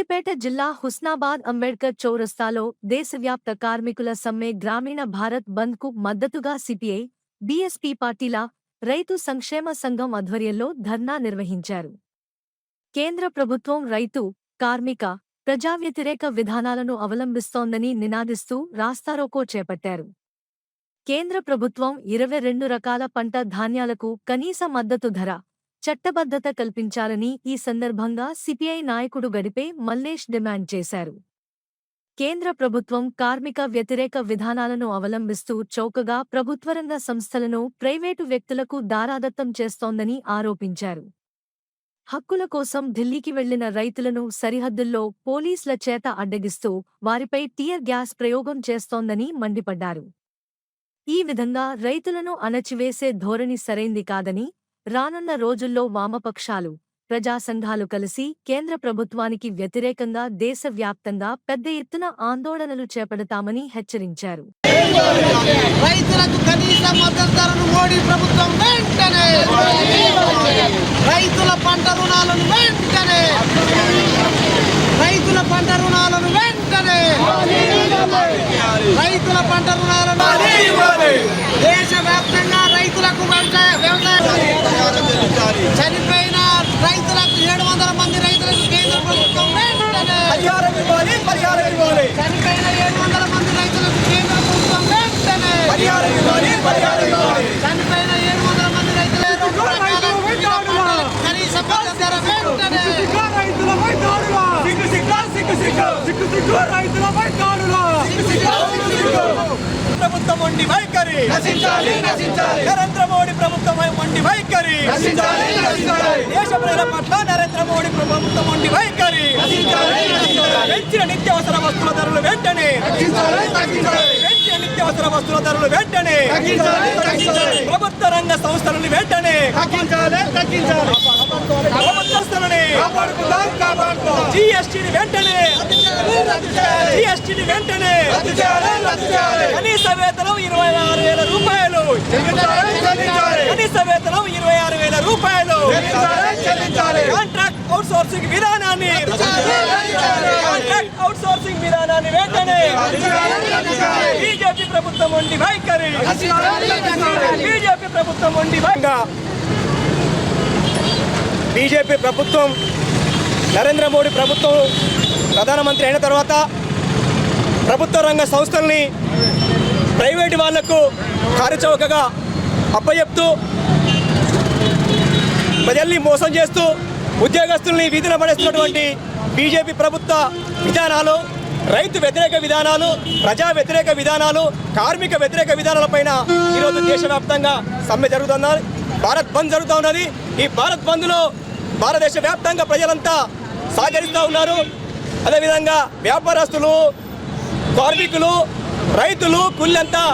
సిద్దిపేట జిల్లా హుస్నాబాద్ అంబేడ్కర్ చౌరస్తాలో దేశవ్యాప్త కార్మికుల సమ్మె గ్రామీణ భారత్ బంద్కు మద్దతుగా సిపిఐ బీఎస్పీ పార్టీల రైతు సంక్షేమ సంఘం ఆధ్వర్యంలో ధర్నా నిర్వహించారు. కేంద్ర ప్రభుత్వం రైతు కార్మిక ప్రజా వ్యతిరేక విధానాలను అవలంబిస్తోందని నినాదిస్తూ రాస్తారోకో చేపట్టారు. కేంద్ర ప్రభుత్వం ఇరవై రెండు రకాల పంట ధాన్యాలకు కనీస మద్దతు ధర చట్టబద్ధత కల్పించాలని ఈ సందర్భంగా సిపిఐ నాయకుడు గడిపే మల్లేష్ డిమాండ్ చేశారు. కేంద్ర ప్రభుత్వం కార్మిక వ్యతిరేక విధానాలను అవలంబిస్తూ చౌకగా ప్రభుత్వరంగ సంస్థలను ప్రైవేటు వ్యక్తులకు దారాదత్తం చేస్తోందని ఆరోపించారు. హక్కుల కోసం ఢిల్లీకి వెళ్ళిన రైతులను సరిహద్దుల్లో పోలీసుల చేత అడ్డగిస్తూ వారిపై టీయర్ గ్యాస్ ప్రయోగం చేస్తోందని మండిపడ్డారు. ఈ విధంగా రైతులను అణచివేసే ధోరణి సరైంది కాదని రానున్న రోజుల్లో వామపక్షాలు ప్రజాసంఘాలు కలిసి కేంద్ర ప్రభుత్వానికి వ్యతిరేకంగా దేశవ్యాప్తంగా పెద్ద ఎత్తున ఆందోళనలు చేపడతామని హెచ్చరించారు. రైతులకు కనీస మద్దతు ధరను మోడీ ప్రభుత్వం వెంటనే రైతుల పంట రుణాలను వెంటనే రైతుల పంట రుణాలను వెంటనే పంట రుణాలను దేశవ్యాప్తంగా రైతులకు చనిపోయిన రైతులకు ఏడు వందల మంది రైతులకు కేంద్ర ప్రభుత్వం చనిపోయిన ఏడు వందల మంది రైతులకు కేంద్ర ప్రభుత్వం వెంటనే పరిహారం ఇవ్వాలి పరిహారం ఇవ్వాలి చనిపోయిన ఏడు వందల మంది రైతుల రెండు రకాల పంటలకు కనీస మద్దతు ధర వెంటనే రైతులపై దాడులా సిగ్గు సిగ్గు సిగ్గు సిగ్గు సిగ్గు సిగ్గు రైతులపై దాడులా ప్రభుత్వం మొండి వైఖరి నశించాలి నశించాలి నరేంద్ర మోడీ ప్రభుత్వం మొండి వైఖరి. దేశ ప్రజల పట్ల నరేంద్ర మోడీ ప్రభుత్వం మొండి వైఖరి. పెంచిన నిత్యావసర వస్తువుల ధరలు వెంటనే. పెంచిన నిత్యావసర వస్తువుల ధరలు వెంటనే. ప్రభుత్వ రంగ సంస్థలను వెంటనే తగ్గించాలి తగ్గించాలి ప్రభుత్వ సంస్థలని కాపాడుకుందాం కాపాడుకుందాం. జిఎస్టీని వెంటనే జిఎస్టీని వెంటనే కనీస వేతనం ఇరవై ఆరు వేల రూపాయలు. కనీస వేతనం ఇరవై ఆరు వేల రూపాయలు. కాంట్రాక్ట్ అవుట్ సోర్సింగ్ విధానాన్ని కాంట్రాక్ట్ అవుట్ సోర్సింగ్ విధానాన్ని వెంటనే బీజేపీ ప్రభుత్వం ఉండి వైఖరి. బీజేపీ ప్రభుత్వం ఉండి బీజేపీ ప్రభుత్వం నరేంద్ర మోడీ ప్రభుత్వం ప్రధానమంత్రి అయిన తర్వాత ప్రభుత్వ రంగ సంస్థల్ని ప్రైవేటు వాళ్ళకు కార్యచౌకగా అప్పచెప్తూ ప్రజల్ని మోసం చేస్తూ ఉద్యోగస్తుల్ని వీధిన పడేస్తున్నటువంటి బీజేపీ ప్రభుత్వ విధానాలు రైతు వ్యతిరేక విధానాలు ప్రజా వ్యతిరేక విధానాలు కార్మిక వ్యతిరేక విధానాలపైన ఈరోజు దేశవ్యాప్తంగా సమ్మె జరుగుతున్నారు భారత్ బంద్ జరుగుతూ ఉన్నది. ఈ భారత్ బంద్లో భారతదేశ వ్యాప్తంగా ప్రజలంతా సహకరిస్తూ ఉన్నారు. అదేవిధంగా వ్యాపారస్తులు కార్మికులు రైతులు కుళ్ళంతా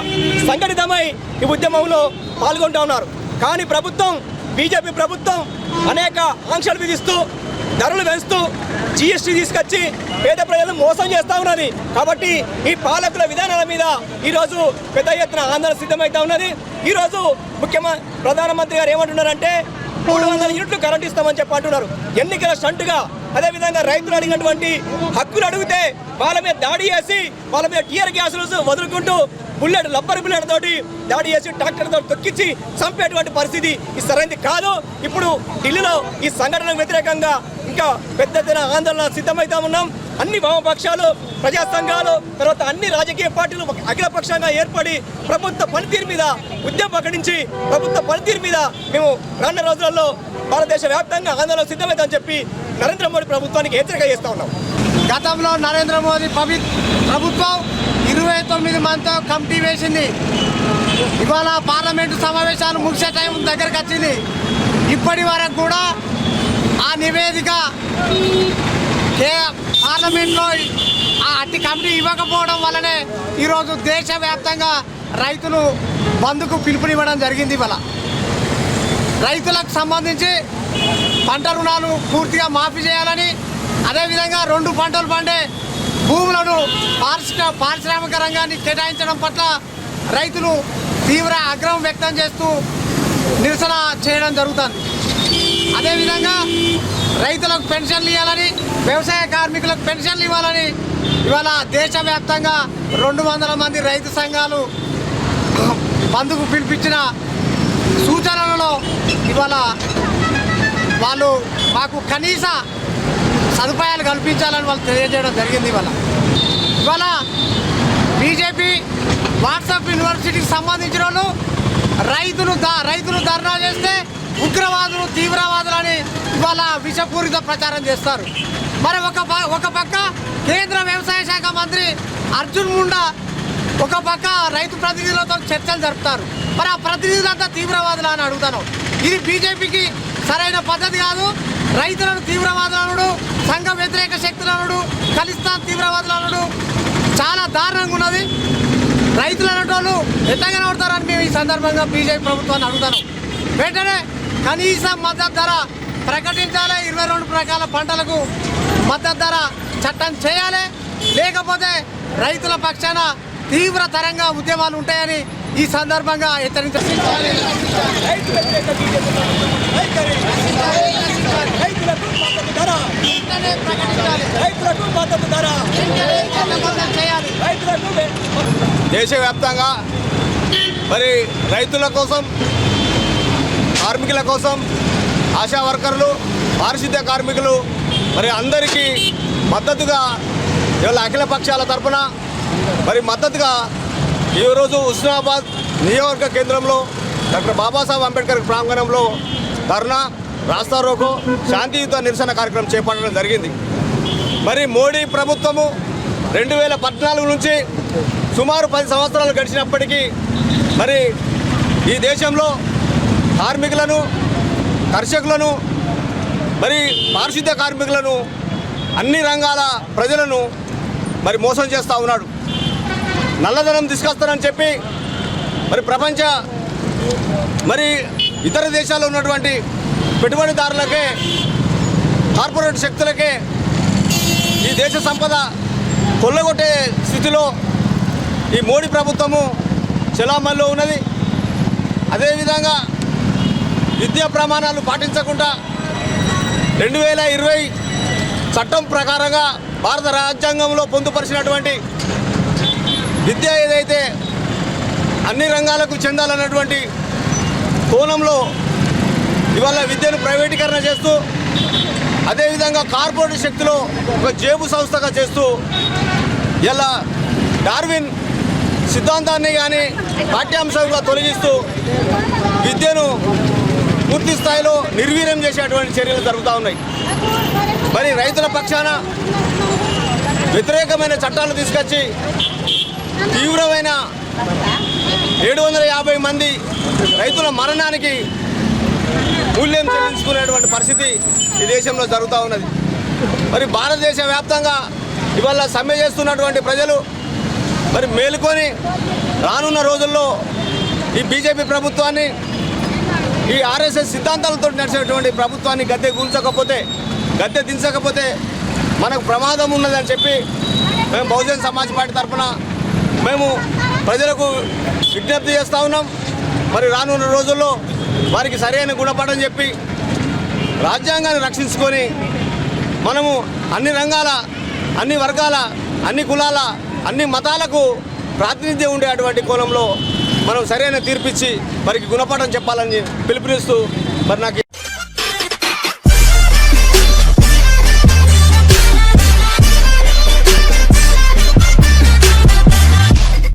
సంఘటితమై ఈ ఉద్యమంలో పాల్గొంటూ ఉన్నారు. కానీ ప్రభుత్వం బీజేపీ ప్రభుత్వం అనేక ఆంక్షలు విధిస్తూ ధరలు పెంచుతూ జిఎస్టీ తీసుకొచ్చి పేద ప్రజలను మోసం చేస్తూ ఉన్నది. కాబట్టి ఈ పాలకుల విధానాల మీద ఈరోజు పెద్ద ఎత్తున ఆందోళన సిద్ధమవుతా ఉన్నది. ఈరోజు ముఖ్యమంత్రి ప్రధానమంత్రి గారు ఏమంటున్నారంటే మూడు వందల యూనిట్లు కరెంట్ ఇస్తామని చెప్పి అంటున్నారు. ఎన్నికల స్టంట్గా అదేవిధంగా రైతులు అడిగినటువంటి హక్కులు అడిగితే వాళ్ళ మీద దాడి చేసి వాళ్ళ మీద టీఆర్ గ్యాసులు వదులుకుంటూ బుల్లెట్ లబ్బర్ బుల్లెట్ తోటి దాడి చేసి ట్రాక్టర్ తోటి తొక్కించి చంపేటువంటి పరిస్థితి ఇది సరైనది కాదు. ఇప్పుడు ఢిల్లీలో ఈ సంఘటనకు వ్యతిరేకంగా ఇంకా పెద్ద ఎత్తున ఆందోళన సిద్ధమవుతా ఉన్నాం. అన్ని వామపక్షాలు ప్రజా సంఘాలు తర్వాత అన్ని రాజకీయ పార్టీలు అఖిలపక్షంగా ఏర్పడి ప్రభుత్వ పనితీరు మీద ఉద్యమం ప్రకటించి ప్రభుత్వ పనితీరు మీద మేము రానున్న రోజులలో భారతదేశ వ్యాప్తంగా ఆందోళన సిద్ధమవుతామని చెప్పి నరేంద్ర మోడీ ప్రభుత్వానికి హెచ్చరిక చేస్తూ ఉన్నాం. గతంలో నరేంద్ర మోదీ పవి ప్రభుత్వం ఇరవై తొమ్మిది మందితో కమిటీ వేసింది. ఇవాళ పార్లమెంటు సమావేశాలు ముగిసే టైం దగ్గరకు వచ్చింది ఇప్పటి వరకు కూడా ఆ నివేదిక పార్లమెంట్లో ఆ అట్టి కమిటీ ఇవ్వకపోవడం వల్లనే ఈరోజు దేశవ్యాప్తంగా రైతులు బంద్కు పిలుపునివ్వడం జరిగింది ఇవాళ. రైతులకు సంబంధించి పంట రుణాలు పూర్తిగా మాఫీ చేయాలని అదేవిధంగా రెండు పంటలు పండే భూములను పారిశ్రా పారిశ్రామిక రంగాన్ని కేటాయించడం పట్ల రైతులు తీవ్ర ఆగ్రహం వ్యక్తం చేస్తూ నిరసన చేయడం జరుగుతుంది. అదేవిధంగా రైతులకు పెన్షన్లు ఇవ్వాలని వ్యవసాయ కార్మికులకు పెన్షన్లు ఇవ్వాలని ఇవాళ దేశవ్యాప్తంగా రెండు వందల మంది రైతు సంఘాలు బంధుకు పిలిపించిన సూచనలలో ఇవాళ వాళ్ళు మాకు కనీస సదుపాయాలు కల్పించాలని వాళ్ళు తెలియజేయడం జరిగింది ఇవాళ. ఇవాళ బీజేపీ వాట్సాప్ యూనివర్సిటీకి సంబంధించిన వాళ్ళు రైతులు దా- రైతులు ధర్నా చేస్తే ఉగ్రవాదులు తీవ్రవాదులు అని ఇవాళ విషపూరిత ప్రచారం చేస్తారు. మరి ఒక ప- ఒక పక్క కేంద్ర వ్యవసాయ శాఖ మంత్రి అర్జున్ ముండా ఒక పక్క రైతు ప్రతినిధులతో చర్చలు జరుపుతారు. మరి ఆ ప్రతినిధులంతా తీవ్రవాదులు అని అడుగుతాను. ఇది బీజేపీకి సరైన పద్ధతి కాదు. రైతులను తీవ్రవాదులను సంఘ వ్యతిరేక శక్తులను ఖలిస్తాన్ తీవ్రవాదులను చాలా దారుణంగా ఉన్నది. రైతులు అనేటోళ్ళు ఎట్లా కనబడతారని మేము ఈ సందర్భంగా బీజేపీ ప్రభుత్వాన్ని అడుగుతాను. వెంటనే కనీస మద్దతు ధర ప్రకటించాలి. ఇరవై రెండు రకాల పంటలకు మద్దతు ధర చట్టం చేయాలి. లేకపోతే రైతుల పక్షాన తీవ్రతరంగా ఉద్యమాలు ఉంటాయని ఈ సందర్భంగా హెచ్చరించాలి. రైతులకు ప్రకటించాలి. రైతులకు మద్దతు ధర చేయాలి రైతులకు దేశవ్యాప్తంగా మరి రైతుల కోసం కార్మికుల కోసం ఆశా వర్కర్లు పారిశుద్ధ్య కార్మికులు మరి అందరికీ మద్దతుగా ఇవాళ అఖిల పక్షాల తరపున మరి మద్దతుగా ఈరోజు హుస్నాబాద్ నియోజకవర్గ కేంద్రంలో డాక్టర్ బాబాసాహెబ్ అంబేద్కర్ ప్రాంగణంలో ధర్నా రాస్తా రోకో శాంతియుత నిరసన కార్యక్రమం చేపట్టడం జరిగింది. మరి మోడీ ప్రభుత్వము రెండు వేల పద్నాలుగు నుంచి సుమారు పది సంవత్సరాలు గడిచినప్పటికీ మరి ఈ దేశంలో కార్మికులను కర్షకులను మరి పారిశుద్ధ్య కార్మికులను అన్ని రంగాల ప్రజలను మరి మోసం చేస్తూ ఉన్నాడు. నల్లధనం తీసుకొస్తానని చెప్పి మరి ప్రపంచ మరి ఇతర దేశాల్లో ఉన్నటువంటి పెట్టుబడిదారులకే కార్పొరేట్ శక్తులకే ఈ దేశ సంపద కొల్లగొట్టే స్థితిలో ఈ మోడీ ప్రభుత్వము చెలామల్లో ఉన్నది. అదేవిధంగా విద్యా ప్రమాణాలు పాటించకుండా రెండు వేల ఇరవై చట్టం ప్రకారంగా భారత రాజ్యాంగంలో పొందుపరిచినటువంటి విద్య ఏదైతే అన్ని రంగాలకు చెందాలన్నటువంటి కోణంలో ఇవాళ విద్యను ప్రైవేటీకరణ చేస్తూ అదేవిధంగా కార్పొరేట్ శక్తిలో ఒక జేబు సంస్థగా చేస్తూ ఇలా డార్విన్ సిద్ధాంతాన్ని కానీ పాఠ్యాంశంగా తొలగిస్తూ విద్యను పూర్తి స్థాయిలో నిర్వీర్యం చేసేటువంటి చర్యలు జరుగుతూ ఉన్నాయి. మరి రైతుల పక్షాన వ్యతిరేకమైన చట్టాలు తీసుకొచ్చి తీవ్రమైన ఏడు వందల యాభై మంది రైతుల మరణానికి మూల్యం చెల్లించుకునేటువంటి పరిస్థితి ఈ దేశంలో జరుగుతూ ఉన్నది. మరి భారతదేశ వ్యాప్తంగా ఇవాళ సమ్మె చేస్తున్నటువంటి ప్రజలు మరి మేలుకొని రానున్న రోజుల్లో ఈ బీజేపీ ప్రభుత్వాన్ని ఈ ఆర్ఎస్ఎస్ సిద్ధాంతాలతో నడిచేటువంటి ప్రభుత్వాన్ని గద్దె కూల్చకపోతే గద్దె దించకపోతే మనకు ప్రమాదం ఉన్నదని చెప్పి మేము బహుజన్ సమాజ్ పార్టీ తరఫున మేము ప్రజలకు విజ్ఞప్తి చేస్తూ ఉన్నాం. మరి రానున్న రోజుల్లో వారికి సరైన గుణపాఠం చెప్పి రాజ్యాంగాన్ని రక్షించుకొని మనము అన్ని రంగాల అన్ని వర్గాల అన్ని కులాల అన్ని మతాలకు ప్రాతినిధ్యం ఉండేటువంటి కోణంలో మనం సరైన తీర్పిచ్చి వారికి గుణపాఠం చెప్పాలని పిలుపునిస్తూ మరి నాకు